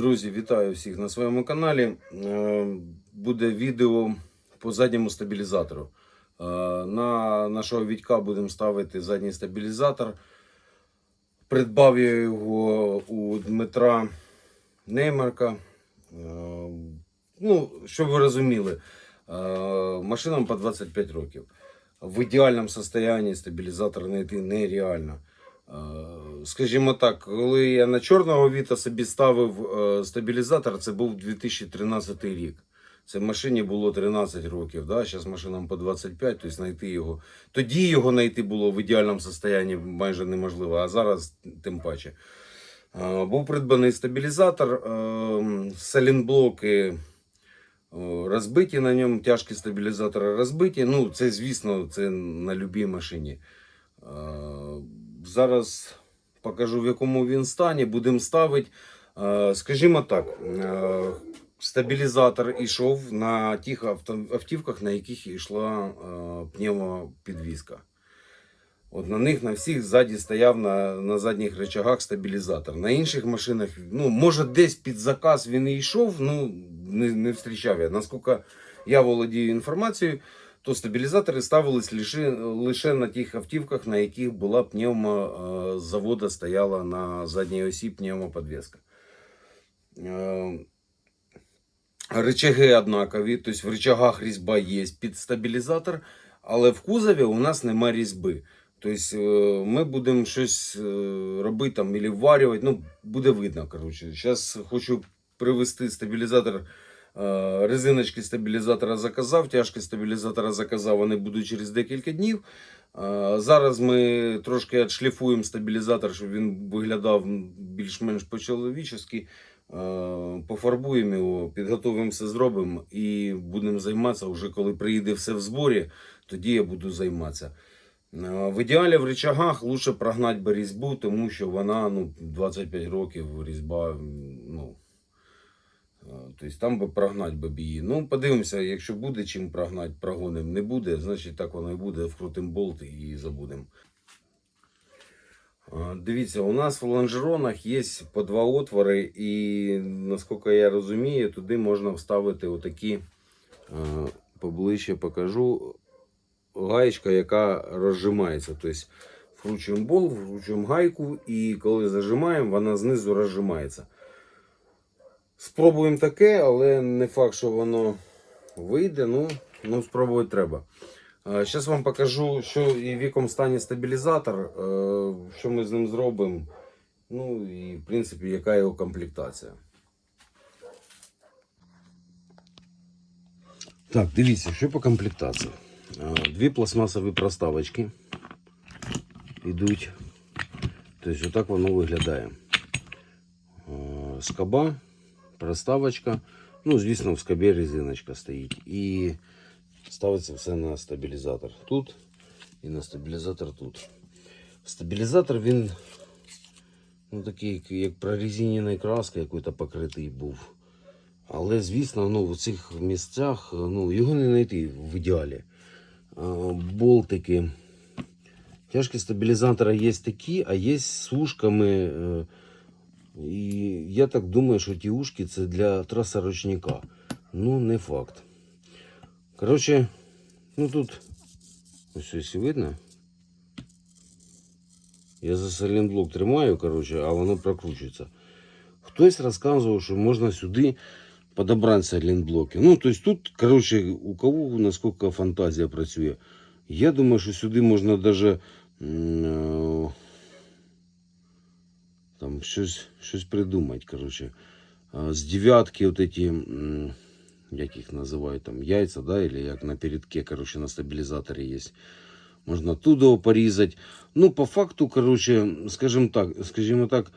Друзі, вітаю всіх на своєму каналі. Е, Буде відео по задньому стабілізатору. Е, На нашого Вітька будемо ставити задній стабілізатор. Придбав я його у Дмитра Неймарка. Е, Ну, щоб ви розуміли, машинам по 25 років. В ідеальному стані стабілізатор знайти нереально. Скажімо так, коли я на чорного віта собі ставив е, стабілізатор, це був 2013 рік. Це машині було 13 років. Да? Зараз машинам по 25, тобто знайти його. Тоді його знайти було в ідеальному стані майже неможливо, а зараз тим паче. Е, Був придбаний стабілізатор, е, салінблоки розбиті на ньому, тяжкі стабілізатори розбиті. Ну, це, звісно, це на любій машині. Зараз покажу, в якому він стані. Будемо ставити. Е, Скажімо так, е, стабілізатор йшов на тих автівках, на яких йшла е, пневмопідвізка. От на них на всіх ззаді стояв на, на задніх речагах стабілізатор. На інших машинах, ну, може, десь під заказ він і йшов, ну не, не зустрічав я. Наскільки я володію інформацією, то стабілізатори ставились лише, лише на тих автівках, на яких була пневмо е, з стояла на задній осі пневмоподвеска. Е, Рычаги однакові, тобто в рычагах різьба є під стабілізатор, але в кузові у нас нема різьби. Тобто е, ми будемо щось робити там, або варювати, ну, буде видно. Зараз хочу привезти стабілізатор. Е, Резиночки стабілізатора заказав, тяжкі стабілізатора заказав, вони будуть через декілька днів. Е, Зараз ми трошки відшліфуємо стабілізатор, щоб він виглядав більш-менш по-чоловічески. Е, Пофарбуємо його, підготуємо все, зробимо і будемо займатися вже коли приїде все в зборі, тоді я буду займатися. В ідеалі в речагах лучше прогнати би різьбу, тому що вона ну, 25 років різьба. Ну, тобто там би прогнати би. Ну, подивимося, якщо буде чим прогнати, прогоним не буде, значить так воно і буде, вкрутимо болт і забудемо. Дивіться, у нас в лонжеронах є по два отвори, і наскільки я розумію, туди можна вставити отакі, поближче покажу, гаєчка, яка розжимається. Тобто вкручуємо болт, вкручуємо гайку, і коли зажимаємо, вона знизу розжимається. Спробуємо таке, але не факт, що воно вийде. Ну, ну спробувати треба. Зараз вам покажу, що і в якому стані стабілізатор, е, що ми з ним зробимо. Ну і в принципі, яка його комплектація. Так, дивіться, що по комплектації. Е, Дві пластмасові проставочки йдуть. Тобто, отак воно виглядає. Е, Скоба, проставочка. Ну, звісно, в скобі резиночка стоїть. І ставиться все на стабілізатор тут і на стабілізатор тут. Стабілізатор він ну, такий, як прорезинений краскою якою-то покритий був. Але, звісно, ну, в цих місцях ну, його не знайти в ідеалі. А, болтики. Тяжкі стабілізатора є такі, а є з ушками. І я так думаю, що ті ушки це для трасоручника. Ну, не факт. Коротше, ну тут ось ось видно. Я за салінблок тримаю, коротше, а воно прокручується. Хтось розказував, що можна сюди подобрати салінблоки. Ну, тобто тут, коротше, у кого наскільки фантазія працює. Я думаю, що сюди можна е, там щось, щось придумати, коротше. З дев'ятки от эти, як їх називають, там яйця, да, или як на передке, коротше, на стабілізаторі є. Можна туди порізати. Ну, по факту, коротше, скажімо так, скажімо так,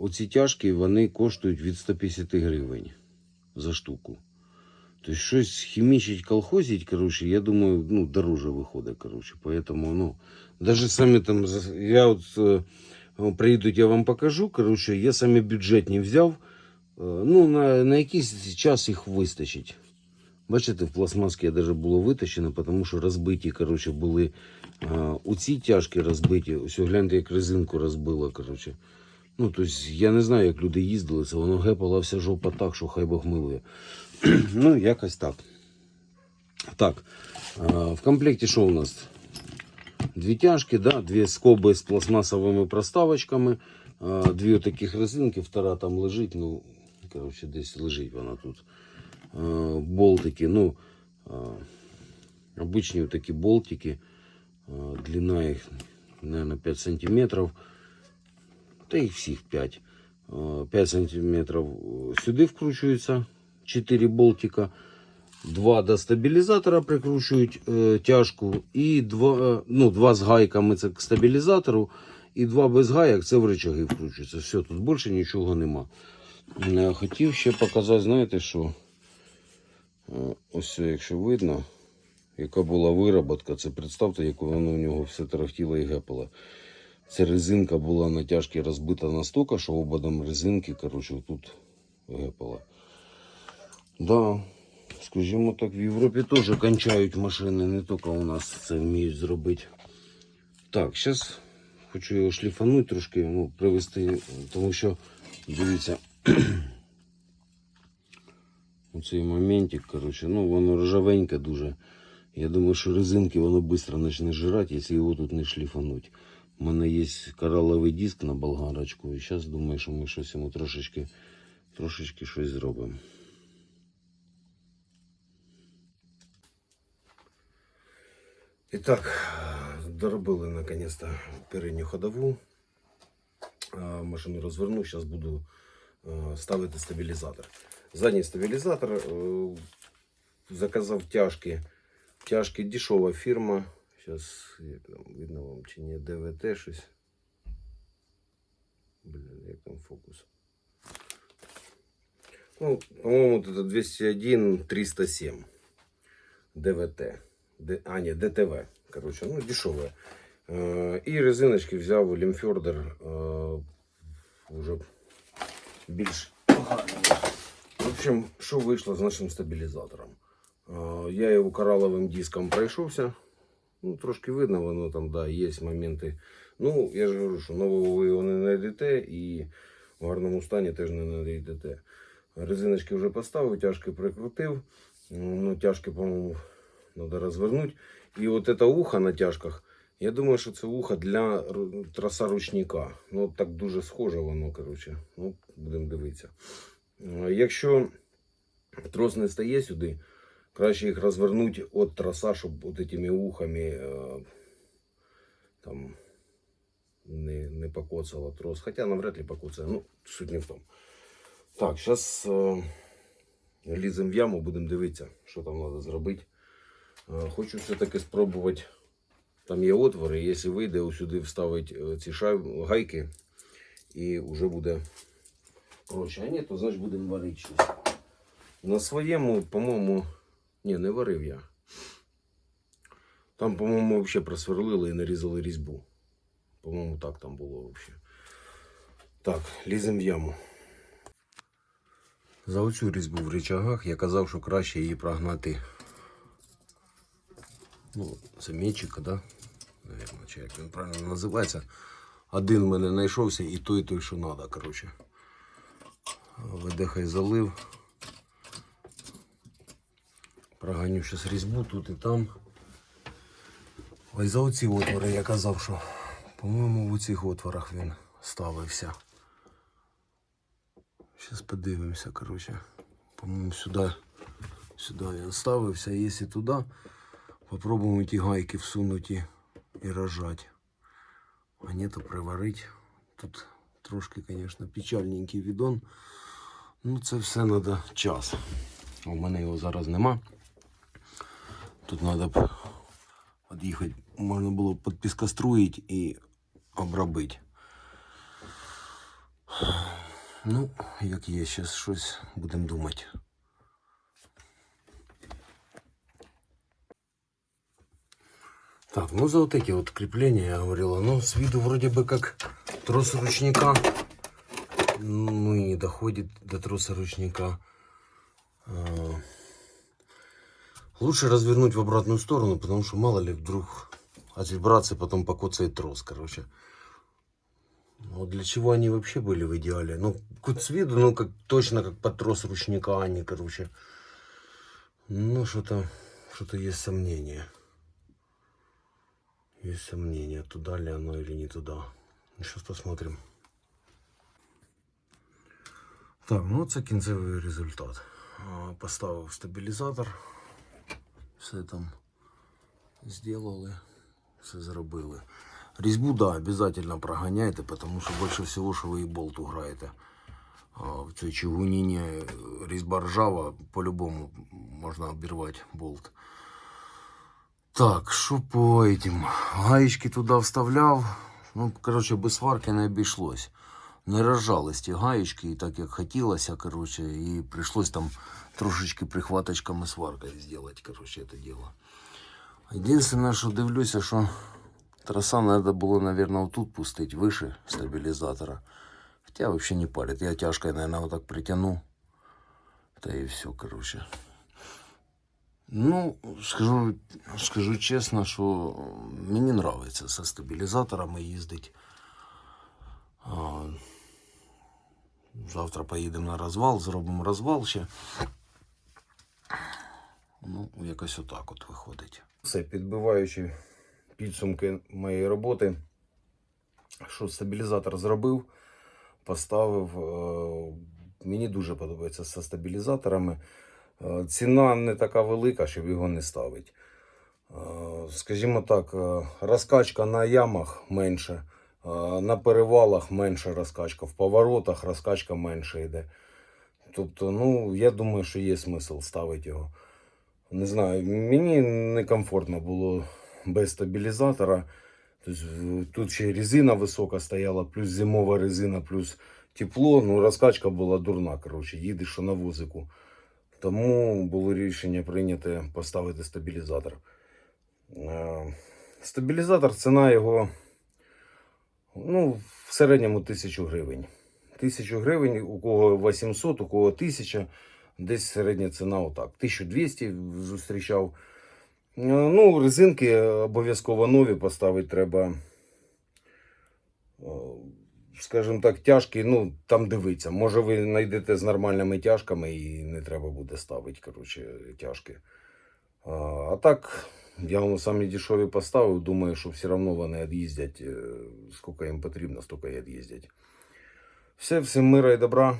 оці тяжкі, вони коштують від 150 гривень за штуку. Тобто щось хімічить, колхозить, коротше, я думаю, ну, дороже виходить, коротше. Поэтому, ну, даже самі там, я от е, приїдуть, я вам покажу, коротше, я самі бюджетні взяв, е, ну, на, на якийсь час їх вистачить. Бачите, в пластмасці я даже було витащено, тому що розбиті, коротше, були А, у ці тяжкі розбиті, ось гляньте, як резинку розбило, коротше. Ну, тобто, я не знаю, як люди їздили, це воно гепала вся жопа так, що хай Бог милує. ну, якось так. Так, в комплекті що у нас? Дві тяжки, да? дві скоби з пластмасовими проставочками, дві таких резинки, втора там лежить, ну, коротше, десь лежить вона тут. Болтики, ну, обичні такі болтики, длина їх, наверное, 5 сантиметров, та їх всіх 5. 5 сантиметров сюди вкручується, 4 болтика. Два до стабілізатора прикручують е, тяжку, і два, е, ну, два з гайками це к стабілізатору, і два без гайок це в рычаги вкручуються. Все, тут більше нічого нема. Хотів ще показати, знаєте що? Е, Ось, якщо видно, яка була вироботка, це представте, як воно у нього все тарахтіло і гепало. Ця резинка була на тяжкій розбита настільки, що ободом резинки, коротше, тут гепало. Да, скажімо так, в Європі теж кончають машини, не тільки у нас це вміють зробити. Так, зараз хочу його шліфанути трошки, ну, привести, тому що, дивіться, оцей моментик, коротше, ну, воно ржавеньке дуже. Я думаю, що резинки воно швидко почне жирати, якщо його тут не шліфануть. У мене є кораловий диск на болгарочку, і зараз думаю, що ми щось йому трошечки, трошечки щось зробимо. І так, доробили наконец-то передню ходову. Машину розверну, зараз буду ставити стабілізатор. Задній стабілізатор е, заказав тяжкі. Тяжкі дешева фірма. Зараз видно вам чи ні, ДВТ щось. Блін, як там фокус. Ну, по-моему, это 201 307 ДВТ. А, ні, ДТВ. Короче, ну, дешеве. Е, і резиночки взяв Лімфьордер е, уже більш гарні. В общем, що вийшло з нашим стабілізатором? Е, я його кораловим диском пройшовся. Ну, трошки видно, воно там, да, є моменти. Ну, я ж говорю, що нового ви його не знайдете і в гарному стані теж не знайдете. Резиночки вже поставив, тяжки прикрутив. Ну, тяжки, по-моєму, треба розвернути. І от це ухо на тяжках, я думаю, що це ухо для троса ручника. Ну, так дуже схоже воно, коротше. Ну, будемо дивитися. Якщо трос не стає сюди, краще їх розвернути від троса, щоб от цими ухами е, там не, не покоцало трос. Хоча навряд ли покоцає. Ну, суть не в тому. Так, зараз е, ліземо в яму, будемо дивитися, що там треба зробити. Е, Хочу все-таки спробувати. Там є отвори, якщо вийде, сюди вставити е, ці шайб... гайки і вже буде проще. А ні, то значить будемо варити щось. На своєму, по-моєму, ні, не варив я. Там, по-моєму, взагалі просверлили і нарізали різьбу. По-моєму, так там було взагалі. Так, ліземо в яму. За оцю різьбу в речагах я казав, що краще її прогнати. Ну, замітчика, да? Наверно, чи як він правильно називається. Один в мене знайшовся і той, той, що треба, коротше. Видихай залив. Проганю зараз різьбу тут і там. Ось за оці отвори я казав, що, по-моєму, в цих отворах він ставився. Сейчас подивимося, короче. По-моему, сюда, сюда я ставився. Если туда, попробуем эти гайки всунуть и, и рожать. А не то приварить. Тут трошки, конечно, печальненький відон. Ну, це все треба час. У мене його зараз нема. Тут треба б під'їхати. Можна було б підпіскоструїти і обробити. Ну, як є, зараз щось будемо думати. Так, ну за вот эти вот крепления я говорил, оно с виду вроде бы как трос ручника, ну и не доходит до троса ручника. А, Лучше развернуть в обратную сторону, потому что мало ли вдруг от вибрации потом покоцает трос, короче. Вот для чего они вообще были в идеале? Ну, с виду, ну, как, точно как под трос ручника они, короче. Ну, что-то, что-то есть сомнения. Есть сомнения, туда ли оно или не туда. Сейчас посмотрим. Так, ну це кінцевий результат. А, Поставив стабілізатор. Все там зробили, все зробили. Різьбу, да, обязательно проганяйте, тому що більше всього, що ви і болту граєте. А в цій чугуніні різьба ржава, по-любому можна обірвати болт. Так, що по этим? Гаєчки туди вставляв. Ну, коротше, без сварки не обійшлось. Не розжались ті гаєчки, і так як хотілося, коротше, і прийшлось там трошечки прихваточками сваркою зробити, коротше, це діло. Єдине, що дивлюся, що троса треба було, мабуть, отут пустити, вище стабілізатора. Хоча взагалі не парить. Я тяжкою, мабуть, вот так притягну. Та і все, коротше. Ну, скажу, скажу чесно, що мені подобається зі стабілізаторами їздити. А, Завтра поїдемо на розвал, зробимо розвал ще. Ну, якось отак от виходить. Все, підбиваючи підсумки моєї роботи, що стабілізатор зробив, поставив. Е, Мені дуже подобається зі стабілізаторами. Е, Ціна не така велика, щоб його не ставити. Е, Скажімо так, е, розкачка на ямах менше, на перевалах менша розкачка, в поворотах розкачка менше йде. Тобто, ну, я думаю, що є смисл ставити його. Не знаю, мені некомфортно було без стабілізатора. Тобто, тут ще резина висока стояла, плюс зимова резина, плюс тепло. Ну, розкачка була дурна. Коротше, їдеш на вузику. Тому було рішення прийняте поставити стабілізатор. Е, Стабілізатор, ціна його ну, в середньому 1000 гривень. 1000 гривень, у кого 800, у кого 1000, десь середня ціна отак. 1200 зустрічав. Е, Ну, резинки обов'язково нові поставити треба. Скажімо так, тяжкі, ну там дивиться. Може ви знайдете з нормальними тяжками і не треба буде ставити, коротше, тяжкі. А, а так, я вам самі дешеві поставив, думаю, що все одно вони від'їздять. е, Скільки їм потрібно, стільки і від'їздять. Все, всім мира і добра.